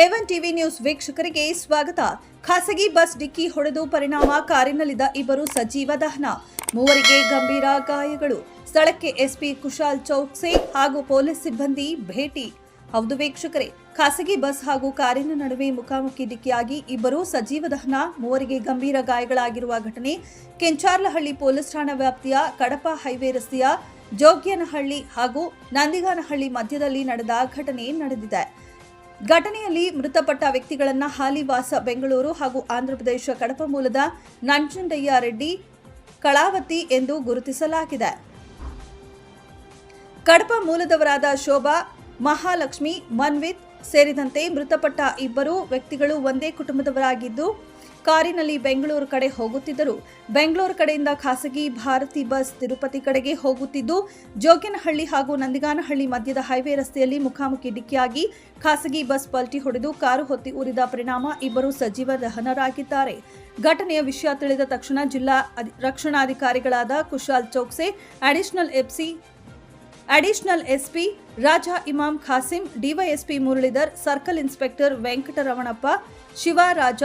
A one TV news ವೀಕ್ಷಕರಿಗೆ ಸ್ವಾಗತ. ಖಾಸಗಿ ಬಸ್ ಡಿಕ್ಕಿ ಹೊಡೆದು ಪರಿಣಾಮ, ಕಾರಿನಲ್ಲಿದ್ದ ಇಬ್ಬರು ಸಜೀವ ದಹನ. ಮೂವರಿಗೆ ಗಂಭೀರ ಗಾಯಗಳು. ಸ್ಥಳಕ್ಕೆ ಎಸ್ಪಿ ಕುಶಾಲ್ ಚೌಕ್ಸೆ ಹಾಗೂ ಪೊಲೀಸ್ ಸಿಬ್ಬಂದಿ ಭೇಟಿ. ಹೌದು ವೀಕ್ಷಕರೇ, ಖಾಸಗಿ ಬಸ್ ಹಾಗೂ ಕಾರಿನ ನಡುವೆ ಮುಖಾಮುಖಿ ಡಿಕ್ಕಿಯಾಗಿ ಇಬ್ಬರು ಸಜೀವ ದಹನ, ಮೂವರಿಗೆ ಗಂಭೀರ ಗಾಯಗಳಾಗಿರುವ ಘಟನೆ ಕೆಂಚಾರ್ಲಹಳ್ಳಿ ಪೊಲೀಸ್ ಠಾಣಾ ವ್ಯಾಪ್ತಿಯ ಕಡಪ ಹೈವೇ ರಸ್ತೆಯ ಜೋಗ್ಯನಹಳ್ಳಿ ಹಾಗೂ ನಂದಿಗಾನಹಳ್ಳಿ ಮಧ್ಯದಲ್ಲಿ ನಡೆದ ಘಟನೆ ನಡೆದಿದೆ. ಘಟನೆಯಲ್ಲಿ ಮೃತಪಟ್ಟ ವ್ಯಕ್ತಿಗಳನ್ನ ಹಾಲಿವಾಸ, ಬೆಂಗಳೂರು ಹಾಗೂ ಆಂಧ್ರಪ್ರದೇಶ ಕಡಪ ಮೂಲದ ನಂಜುಂಡಯ್ಯ ರೆಡ್ಡಿ, ಕಳಾವತಿ ಎಂದು ಗುರುತಿಸಲಾಗಿದೆ. ಕಡಪ ಮೂಲದವರಾದ ಶೋಭಾ, ಮಹಾಲಕ್ಷ್ಮಿ, ಮನ್ವಿತ್ ಸೇರಿದಂತೆ ಮೃತಪಟ್ಟ ಇಬ್ಬರು ವ್ಯಕ್ತಿಗಳು ಒಂದೇ ಕುಟುಂಬದವರಾಗಿದ್ದು, ಕಾರಿನಲ್ಲಿ ಬೆಂಗಳೂರು ಕಡೆ ಹೋಗುತ್ತಿದ್ದರು. ಬೆಂಗಳೂರು ಕಡೆಯಿಂದ ಖಾಸಗಿ ಭಾರತಿ ಬಸ್ ತಿರುಪತಿ ಕಡೆಗೆ ಹೋಗುತ್ತಿದ್ದು, ಜೋಗಿನಹಳ್ಳಿ ಹಾಗೂ ನಂದಿಗಾನಹಳ್ಳಿ ಮಧ್ಯದ ಹೈವೇ ರಸ್ತೆಯಲ್ಲಿ ಮುಖಾಮುಖಿ ಡಿಕ್ಕಿಯಾಗಿ ಖಾಸಗಿ ಬಸ್ ಪಲ್ಟಿ ಹೊಡೆದು ಕಾರು ಹೊತ್ತಿ ಉರಿದ ಪರಿಣಾಮ ಇಬ್ಬರು ಸಜೀವ ದಹನರಾಗಿದ್ದಾರೆ. ಘಟನೆಯ ವಿಷಯ ತಿಳಿದ ತಕ್ಷಣ ಜಿಲ್ಲಾ ರಕ್ಷಣಾಧಿಕಾರಿಗಳಾದ Kushal Chowkse, additional FC additional SP Raja Imam Khasim, DYSP Muralidhar, circle inspector Venkataramanappa Shivaraj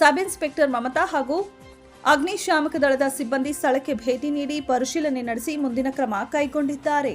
sub inspector Mamata ಹಾಗೂ ಅಗ್ನಿಶಾಮಕ ದಳದ ಸಿಬ್ಬಂದಿ ಸ್ಥಳಕ್ಕೆ ಭೇಟಿ ನೀಡಿ ಪರಿಶೀಲನೆ ನಡೆಸಿ ಮುಂದಿನ ಕ್ರಮ ಕೈಗೊಂಡಿದ್ದಾರೆ.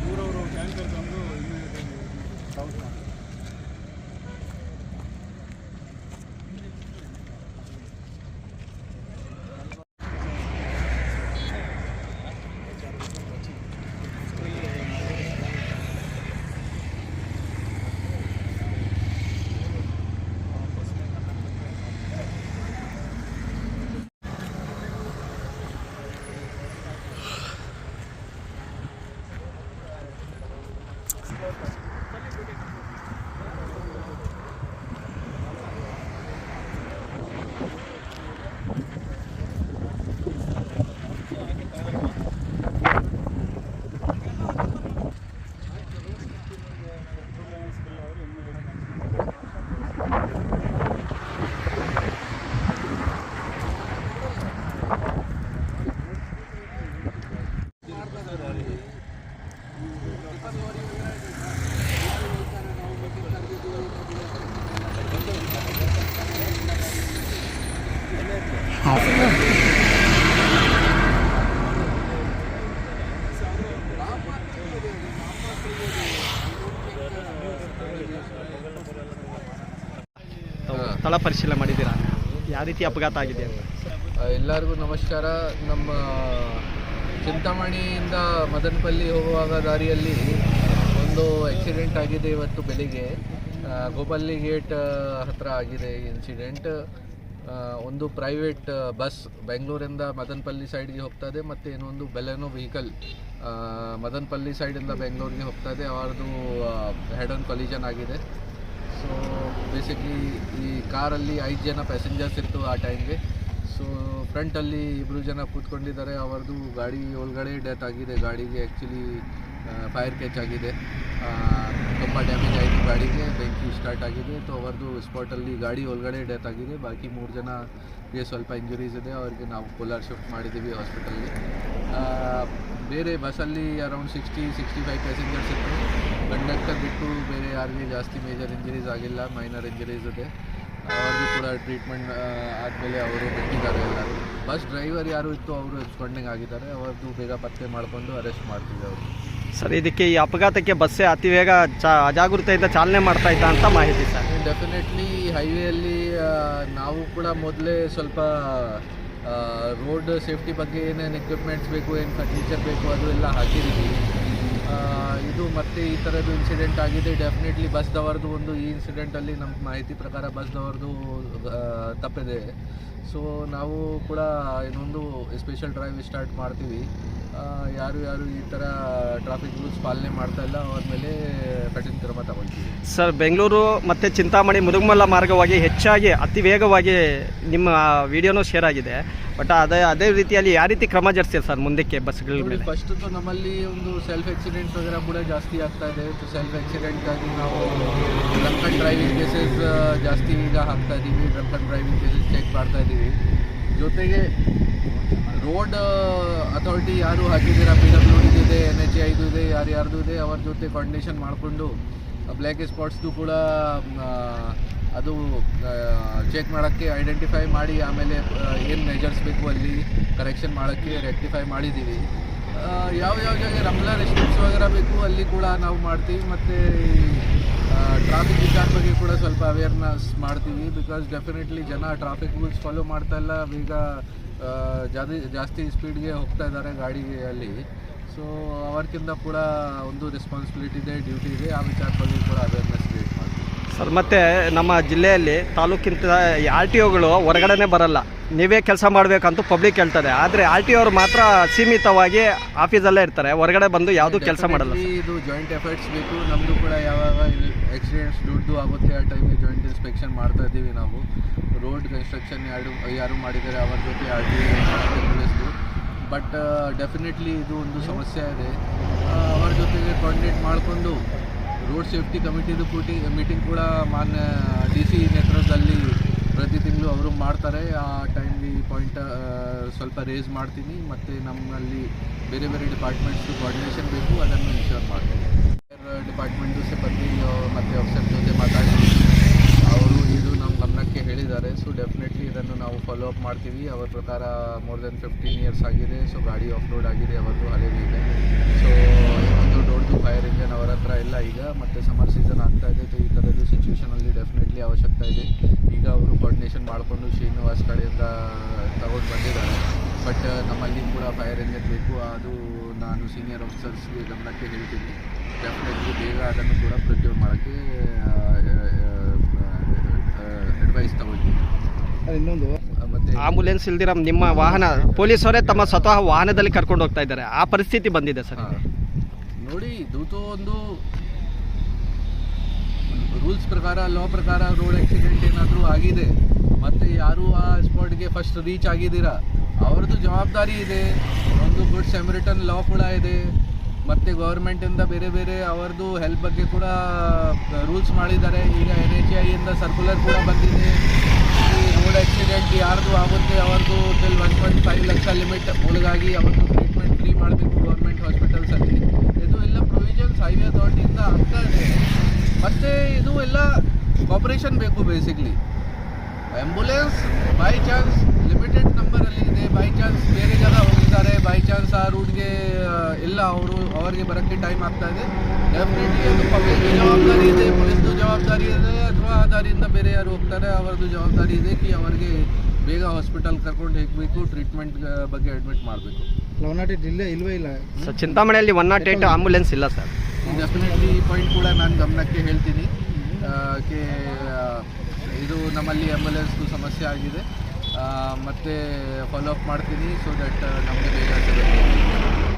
ಮೂರವರು ಟ್ಯಾಂಕರ್ ತಂದು ಇಲ್ಲಿ ಸ್ಥಳ ಪರಿಶೀಲನೆ ಮಾಡಿದ್ದೀರಾ? ಯಾವ ರೀತಿ ಅಪಘಾತ ಆಗಿದೆ ಅಂತ? ಎಲ್ಲರಿಗೂ ನಮಸ್ಕಾರ. ನಮ್ಮ ಚಿಂತಾಮಣಿಯಿಂದ ಮದನಪಲ್ಲಿ ಹೋಗುವಾಗ ದಾರಿಯಲ್ಲಿ ಒಂದು ಆಕ್ಸಿಡೆಂಟ್ ಆಗಿದೆ ಇವತ್ತು ಬೆಳಿಗ್ಗೆ. ಗೋಪಲ್ಲಿ ಗೇಟ್ ಹತ್ರ ಆಗಿದೆ ಇನ್ಸಿಡೆಂಟ್ ಒಂದು ಪ್ರೈವೇಟ್ ಬಸ್ ಬೆಂಗಳೂರಿಂದ ಮದನಪಲ್ಲಿ ಸೈಡ್ಗೆ ಹೋಗ್ತದೆ ಮತ್ತು ಇನ್ನೊಂದು ಬೆಲೆನೋ ವೆಹಿಕಲ್ ಮದನಪಲ್ಲಿ ಸೈಡಿಂದ ಬೆಂಗಳೂರಿಗೆ ಹೋಗ್ತದೆ ಅವರದು ಹೆಡ್ ಆನ್ ಕೊಲಿಜನ್ ಆಗಿದೆ. ಸೊ ಬೇಸಿಕ್ಲಿ ಈ ಕಾರಲ್ಲಿ ಐದು ಜನ ಪ್ಯಾಸೆಂಜರ್ಸ್ ಇತ್ತು ಆ ಟೈಮ್ಗೆ ಸೊ ಫ್ರಂಟಲ್ಲಿ ಇಬ್ಬರು ಜನ ಕೂತ್ಕೊಂಡಿದ್ದಾರೆ. ಅವರದು ಗಾಡಿ ಒಳಗಡೆ ಡೆತ್ ಆಗಿದೆ. ಗಾಡಿಗೆ ಆ್ಯಕ್ಚುಲಿ ಫೈರ್ ಕ್ಯಾಚ್ ಆಗಿದೆ. ತುಂಬ ಡ್ಯಾಮೇಜ್ ಆಯಿತು ಗಾಡಿಗೆ. ಬೆಂಕಿ ಸ್ಟಾರ್ಟ್ ಆಗಿದೆ. ಸೊ ಅವರದು ಸ್ಪಾಟಲ್ಲಿ ಗಾಡಿ ಒಳಗಡೆ ಡೆತ್ ಆಗಿದೆ. ಬಾಕಿ ಮೂರು ಜನಗೆ ಸ್ವಲ್ಪ ಇಂಜುರೀಸ್ ಇದೆ. ಅವ್ರಿಗೆ ನಾವು ಕೋಲಾರ್ ಶಿಫ್ಟ್ ಮಾಡಿದ್ದೀವಿ ಹಾಸ್ಪಿಟಲ್ಗೆ ಬೇರೆ ಬಸ್ಸಲ್ಲಿ around sixty sixty five passengers ಇತ್ತು ಕಂಡಕ್ಟರ್ ಬಿಟ್ಟು ಬೇರೆ ಯಾರಿಗೆ ಜಾಸ್ತಿ ಮೇಜರ್ ಇಂಜುರೀಸ್ ಆಗಿಲ್ಲ ಮೈನರ್ ಇಂಜುರೀಸ್ ಇದೆ. ಅವ್ರಿಗೂ ಕೂಡ ಟ್ರೀಟ್ಮೆಂಟ್ ಆದಮೇಲೆ ಅವರು ಬಿಟ್ಟಿದ್ದಾರೆ ಎಲ್ಲರೂ. ಬಸ್ ಡ್ರೈವರ್ ಯಾರು ಇತ್ತು ಅವರು ಎಬ್ಸ್ಕೊಂಡಂಗೆ ಆಗಿದ್ದಾರೆ. ಅವ್ರದ್ದು ಬೇಗ ಪತ್ತೆ ಮಾಡಿಕೊಂಡು ಅರೆಸ್ಟ್ ಮಾಡ್ತಿದ್ದೆ ಅವರು. ಸರ್ ಇದಕ್ಕೆ ಈ ಅಪಘಾತಕ್ಕೆ ಬಸ್ಸೇ ಅತಿ ವೇಗ ಚ ಅಜಾಗೃತೆಯಿಂದ ಚಾಲನೆ ಮಾಡ್ತಾ ಇದ್ದ ಅಂತ ಮಾಹಿತಿ ಸರ್. ಡೆಫಿನೆಟ್ಲಿ ಹೈವೇಯಲ್ಲಿ ನಾವು ಕೂಡ ಮೊದಲೇ ಸ್ವಲ್ಪ ರೋಡ್ ಸೇಫ್ಟಿ ಬಗ್ಗೆ ಏನೇನು ಎಕ್ವಿಪ್ಮೆಂಟ್ಸ್ ಬೇಕು ಏನು ಫರ್ನಿಚರ್ ಬೇಕು ಅದು ಎಲ್ಲ ಹಾಕಿದ್ದೀವಿ. ಇದು ಮತ್ತೆ ಈ ಥರದ್ದು ಇನ್ಸಿಡೆಂಟ್ ಆಗಿದೆ. ಡೆಫಿನೆಟ್ಲಿ ಬಸ್ದವ್ರದ್ದು ಒಂದು ಈ ಇನ್ಸಿಡೆಂಟಲ್ಲಿ ನಮ್ಮ ಮಾಹಿತಿ ಪ್ರಕಾರ ಬಸ್ದವ್ರದ್ದು ತಪ್ಪಿದೆ. ಸೊ ನಾವು ಕೂಡ ಇನ್ನೊಂದು ಸ್ಪೆಷಲ್ ಡ್ರೈವ್ ಸ್ಟಾರ್ಟ್ ಮಾಡ್ತೀವಿ. ಯಾರು ಯಾರು ಈ ಥರ ಟ್ರಾಫಿಕ್ ರೂಲ್ಸ್ ಪಾಲನೆ ಮಾಡ್ತಾ ಇಲ್ಲ ಅವ್ರ ಮೇಲೆ ಕಠಿಣ ಕ್ರಮ ತಗೊಳ್ತೀವಿ. ಸರ್ ಬೆಂಗಳೂರು ಮತ್ತು ಚಿಂತಾಮಣಿ ಮುರುಗಮಲ್ಲ ಮಾರ್ಗವಾಗಿ ಹೆಚ್ಚಾಗಿ ಅತಿ ವೇಗವಾಗಿ ನಿಮ್ಮ ವಿಡಿಯೋನೂ ಶೇರ್ ಆಗಿದೆ. ಬಟ್ ಅದೇ ಅದೇ ರೀತಿಯಲ್ಲಿ ಯಾವ ರೀತಿ ಕ್ರಮ ಜರುಗಿಸ್ತೀರಿ ಸರ್ ಮುಂದಕ್ಕೆ ಬಸ್ಗಳ ಮೇಲೆ? ಫಸ್ಟ್ ನಮ್ಮಲ್ಲಿ ಒಂದು ಸೆಲ್ಫ್ ಆಕ್ಸಿಡೆಂಟ್ಸ್ ವಗೇರ ಕೂಡ ಜಾಸ್ತಿ ಆಗ್ತಾ ಇದೆ. ಸೆಲ್ಫ್ ಆಕ್ಸಿಡೆಂಟ್ಗಾಗಿ ನಾವು ಡ್ರಂಕ್ ಅಂಡ್ ಡ್ರೈವಿಂಗ್ ಕೇಸಸ್ ಜಾಸ್ತಿ ಈಗ ಹಾಕ್ತಾ ಇದ್ದೀವಿ drunk and driving cases check ಮಾಡ್ತಾ ಇದ್ದೀವಿ ಜೊತೆಗೆ ರೋಡ್ ಅಥಾರಿಟಿ ಯಾರು ಹಾಕಿದ್ದೀರಾ? ಪಿ ಡಬ್ಲ್ಯೂ ಇದೆ ಎನ್ ಎಚ್ ಐದು ಇದೆ, ಯಾರು ಯಾರ್ದು ಇದೆ, ಅವ್ರ ಜೊತೆ ಕಾಂಡಿನೇಷನ್ ಮಾಡಿಕೊಂಡು ಬ್ಲ್ಯಾಕ್ ಸ್ಪಾಟ್ಸ್ದು ಕೂಡ ಅದು ಚೆಕ್ ಮಾಡೋಕ್ಕೆ ಐಡೆಂಟಿಫೈ ಮಾಡಿ, ಆಮೇಲೆ ಏನು ಮೆಜರ್ಸ್ ಬೇಕು ಅಲ್ಲಿ ಕರೆಕ್ಷನ್ ಮಾಡೋಕ್ಕೆ ರೆಕ್ಟಿಫೈ ಮಾಡಿದ್ದೀವಿ. ಯಾವ ಯಾವ ಜಾಗ ರಮ್ಲಾ ರೆಸ್ಟೋರೆಂಟ್ಸ್ ವಗೇರ ಬೇಕು, ಅಲ್ಲಿ ಕೂಡ ನಾವು ಮಾಡ್ತೀವಿ. ಮತ್ತು ಟ್ರಾಫಿಕ್ ವಿಚಾರ ಬಗ್ಗೆ ಕೂಡ ಸ್ವಲ್ಪ ಅವೇರ್ನೆಸ್ ಮಾಡ್ತೀವಿ ಬಿಕಾಸ್ ಡೆಫಿನೆಟ್ಲಿ ಜನ ಟ್ರಾಫಿಕ್ ರೂಲ್ಸ್ ಫಾಲೋ ಮಾಡ್ತಾ ಇಲ್ಲ. ಬೇಗ ಜಾದಿ ಜಾಸ್ತಿ ಸ್ಪೀಡ್ಗೆ ಹೋಗ್ತಾ ಇದ್ದಾರೆ ಗಾಡಿಯಲ್ಲಿ. ಸೊ ಅವ್ರಕ್ಕಿಂತ ಕೂಡ ಒಂದು ರೆಸ್ಪಾನ್ಸಿಬಿಲಿಟಿ ಇದೆ ಡ್ಯೂಟಿ ಇದೆ. ಆ ವಿಚಾರ ಬಗ್ಗೆ ಕೂಡ ಅವೇರ್ನೆಸ್ ಕ್ರಿಯೇಟ್ ಮಾಡ್ತೀವಿ ಸರ್ ಮತ್ತು ನಮ್ಮ ಜಿಲ್ಲೆಯಲ್ಲಿ ತಾಲೂಕಿಂತ ಆರ್ ಟಿ ಒಗಳು ಹೊರಗಡೆನೇ ಬರಲ್ಲ. ನೀವೇ ಕೆಲಸ ಮಾಡಬೇಕಂತೂ ಪಬ್ಲಿಕ್ ಹೇಳ್ತಾರೆ. ಆದರೆ ಆರ್ ಟಿ ಅವರು ಮಾತ್ರ ಸೀಮಿತವಾಗಿ ಆಫೀಸಲ್ಲೇ ಇರ್ತಾರೆ. ಹೊರಗಡೆ ಬಂದು ಯಾವುದೂ ಕೆಲಸ ಮಾಡಲ್ಲ. ಇದು ಜಾಯಿಂಟ್ ಎಫರ್ಟ್ಸ್ ಬೇಕು. ನಮ್ಮದು ಕೂಡ ಯಾವಾಗ ಆಕ್ಸಿಡೆಂಟ್ಸ್ ದುಡ್ಡು ಆಗುತ್ತೆ ಆ ಟೈಮಿಗೆ ಜಾಯಿಂಟ್ ಇನ್ಸ್ಪೆಕ್ಷನ್ ಮಾಡ್ತಾ ಇದ್ದೀವಿ ನಾವು. ರೋಡ್ ಕನ್ಸ್ಟ್ರಕ್ಷನ್ ಯಾರು ಯಾರು ಮಾಡಿದ್ದಾರೆ ಅವರ ಜೊತೆ ಟಿ ಬಟ್ ಡೆಫಿನೆಟ್ಲಿ ಇದು ಒಂದು ಸಮಸ್ಯೆ ಇದೆ. ಅವರ ಜೊತೆಗೆ ಕೋಆರ್ಡಿನೇಟ್ ಮಾಡಿಕೊಂಡು ರೋಡ್ ಸೇಫ್ಟಿ ಕಮಿಟಿದು ಕೂಟಿ ಮೀಟಿಂಗ್ ಕೂಡ ಮಾನ್ಯ ಡಿ ಸಿ ನೇತೃತ್ವದಲ್ಲಿ ಪ್ರತಿ ತಿಂಗಳು ಅವರು ಮಾಡ್ತಾರೆ. ಆ ಟೈಮ್ಲಿ ಪಾಯಿಂಟ್ ಸ್ವಲ್ಪ ರೇಸ್ ಮಾಡ್ತೀನಿ. ಮತ್ತು ನಮ್ಮಲ್ಲಿ ಬೇರೆ ಬೇರೆ ಡಿಪಾರ್ಟ್ಮೆಂಟ್ಸ್ ಕೋಆರ್ಡಿನೇಷನ್ ಬೇಕು. ಅದನ್ನು ಇನ್ಶೂರ್ ಮಾಡ್ತೀನಿ. ಡಿಪಾರ್ಟ್ಮೆಂಟು ಸಿಬ್ಬಂದಿ ಮತ್ತು ಆಫೀಸರ್ ಜೊತೆ ಮಾತಾಡಿ. ಅವರು ಇದು ನಮ್ಮ ಗಮನಕ್ಕೆ ಹೇಳಿದ್ದಾರೆ. ಸೊ ಡೆಫಿನೆಟ್ಲಿ ಇದನ್ನು ನಾವು ಫಾಲೋ ಅಪ್ ಮಾಡ್ತೀವಿ. ಅವರ ಪ್ರಕಾರ ಮೋರ್ ದೆನ್ ಫಿಫ್ಟೀನ್ ಇಯರ್ಸ್ ಆಗಿದೆ. ಸೊ ಗಾಡಿ ಆಫ್ ರೋಡ್ ಆಗಿದೆ ಅವರದು ಹಳೆ ಇದೆ ಸೊ ಒಂದು ಟು ಫೈರ್ ಇಂಜನ್ ಅವರ ಹತ್ರ ಇಲ್ಲ ಈಗ. ಮತ್ತು ಸಮರ್ ಸೀಸನ್ ಆಗ್ತಾ ಇದೆ. ಸೊ ಈ ಥರದ್ದು ಸಿಚುವೇಷನಲ್ಲಿ ಡೆಫಿನೆಟ್ಲಿ ಅವಶ್ಯಕತೆ ಇದೆ. ಈಗ ಅವರು ಕೋರ್ಡಿನೇಷನ್ ಮಾಡಿಕೊಂಡು ಶ್ರೀನಿವಾಸ್ ಕಡೆಯಿಂದ ತಗೊಂಡು ಬಂದಿದ್ದಾರೆ. ಬಟ್ ನಮ್ಮಲ್ಲಿ ಕೂಡ ಫೈರ್ ಇಂಜನ್ ಬೇಕು. ಅದು ನಾನು ಸೀನಿಯರ್ ಆಫೀಸರ್ಸ್ಗೆ ಗಮನಕ್ಕೆ ಹೇಳ್ತೀನಿ. ಡೆಫಿನೆಟ್ಲಿ ಬೇಗ ಅದನ್ನು ಕೂಡ ಪ್ರೊಕ್ಯೂರ್ ಮಾಡೋಕ್ಕೆ ಅಡ್ವೈಸ್ ತಗೊಳ್ತೀನಿ. ಇನ್ನೊಂದು. ಮತ್ತೆ ಆಂಬುಲೆನ್ಸ್ ಇಲ್ದಿರ ನಿಮ್ಮ ವಾಹನ ಪೊಲೀಸರೇ ತಮ್ಮ ಸ್ವತಃ ವಾಹನದಲ್ಲಿ ಕರ್ಕೊಂಡು ಹೋಗ್ತಾ ಇದ್ದಾರೆ. ಆ ಪರಿಸ್ಥಿತಿ ಬಂದಿದೆ ಸರ್ ನೋಡಿ ಇದು ಒಂದು ರೂಲ್ಸ್ ಪ್ರಕಾರ ಲಾ ಪ್ರಕಾರ ರೋಡ್ ಆಕ್ಸಿಡೆಂಟ್ ಏನಾದರೂ ಆಗಿದೆ ಮತ್ತು ಯಾರು ಆ ಸ್ಪಾಟ್ಗೆ ಫಸ್ಟ್ ರೀಚ್ ಆಗಿದ್ದೀರಾ? ಅವ್ರದ್ದು ಜವಾಬ್ದಾರಿ ಇದೆ. ಒಂದು ಗುಡ್ ಸೆಮರಿಟನ್ ಲಾ ಕೂಡ ಇದೆ. ಮತ್ತು ಗೌರ್ಮೆಂಟಿಂದ ಬೇರೆ ಬೇರೆ ಅವರದ್ದು ಹೆಲ್ಪ್ ಬಗ್ಗೆ ಕೂಡ ರೂಲ್ಸ್ ಮಾಡಿದ್ದಾರೆ. ಈಗ ಎನ್ ಎಚ್ ಐಯಿಂದ ಸರ್ಕ್ಯುಲರ್ ಕೂಡ ಬಂದಿದೆ. ಈ ರೋಡ್ ಆಕ್ಸಿಡೆಂಟ್ ಯಾರ್ದು ಆಗುತ್ತೆ ಅವ್ರದ್ದು till one point five lakh limit ಒಳಗಾಗಿ ಅವ್ರದ್ದು ಟ್ರೀಟ್ಮೆಂಟ್ ಫ್ರೀ ಮಾಡಬೇಕು ಗೌರ್ಮೆಂಟ್ ಹಾಸ್ಪಿಟಲ್ಸಲ್ಲಿ ಇದು ಎಲ್ಲ ಪ್ರೊವಿಷನ್ಸ್ ಹೈವೇ ಅಥಾರಿಟಿಯಿಂದ ಆಗ್ತಾ ಇದೆ. ಮತ್ತು ಇದು ಎಲ್ಲ ಕಾಪರೇಷನ್ ಬೇಕು basically ambulance by chance by chance ಬೇರೆ ಜನ ಹೋಗಿದ್ದಾರೆ. ಬೈ ಚಾನ್ಸ್ ಆ ರೂಟ್ಗೆ ಇಲ್ಲ ಅವರು ಅವರಿಗೆ ಬರೋಕ್ಕೆ ಟೈಮ್ ಆಗ್ತಾ ಇದೆ. ಡೆಫಿನೆಟ್ಲಿ ಅದು ಪಬ್ಲಿಕ್ ಜವಾಬ್ದಾರಿ ಇದೆ. ಪೊಲೀಸ್ದು ಜವಾಬ್ದಾರಿ ಇದೆ. ಅಥವಾ ಆ ದಾರಿಯಿಂದ ಬೇರೆ ಯಾರು ಹೋಗ್ತಾರೆ ಅವರದ್ದು ಜವಾಬ್ದಾರಿ ಇದೆ ಕಿ ಅವರಿಗೆ ಬೇಗ ಹಾಸ್ಪಿಟಲ್ ಕರ್ಕೊಂಡು ಹೋಗಬೇಕು ಟ್ರೀಟ್ಮೆಂಟ್ ಬಗ್ಗೆ ಅಡ್ಮಿಟ್ ಮಾಡಬೇಕು. ಲವನಾಟಿ ಜಿಲ್ಲೆ ಇಲ್ವೇ ಇಲ್ಲ? ಸರ್ ಚಿಂತಾಮಣಿಯಲ್ಲಿ ಒನ್ ನಾಟ್ ಏಟ್ ಆಂಬುಲೆನ್ಸ್ ಇಲ್ಲ ಸರ್ ಡೆಫಿನೆಟ್ಲಿ ಈ ಪಾಯಿಂಟ್ ಕೂಡ ನಾನು ಗಮನಕ್ಕೆ ಹೇಳ್ತೀನಿ. ಕೆ ಇದು ನಮ್ಮಲ್ಲಿ ಆ್ಯಂಬುಲೆನ್ಸ್ದು ಸಮಸ್ಯೆ ಆಗಿದೆ. ಮತ್ತು ಫಾಲೋ ಅಪ್ ಮಾಡ್ತೀನಿ ಸೊ ದಟ್ ನಮಗೆ ಬೇಗ